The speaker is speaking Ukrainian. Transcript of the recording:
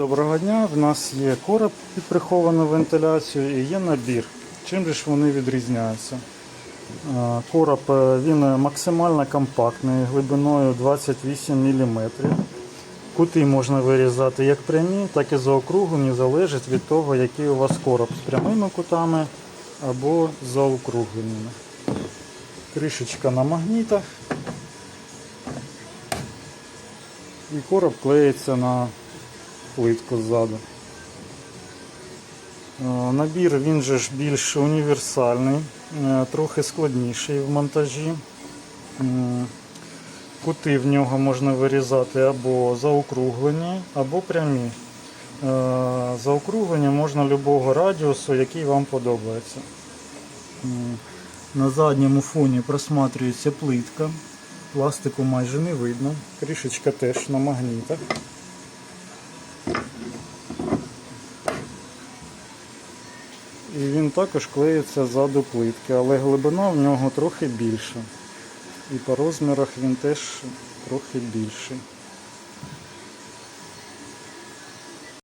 Доброго дня. В нас є короб під приховану вентиляцію і є набір. Чим же ж вони відрізняються? Короб е, він максимально компактний, глибиною 28 мм. Кути можна вирізати як прямі, так і заокруглені, залежить від того, який у вас короб з прямими кутами або заокругленими. Кришечка на магнітах. І короб клеїться на плитку ззаду. Е, Набір він же ж більш універсальний, е, трохи складніший в монтажі. Кути в нього можна вирізати або заокруглені, або прямі. Е, Заокруглені можна любого радіусу, який вам подобається. На задньому фоні просматрюється плитка. Пластику майже не видно. Кришечка теж на магнітах. І він також клеїться ззаду плитки, але глибина в нього трохи більша. І по розмірах він теж трохи більший.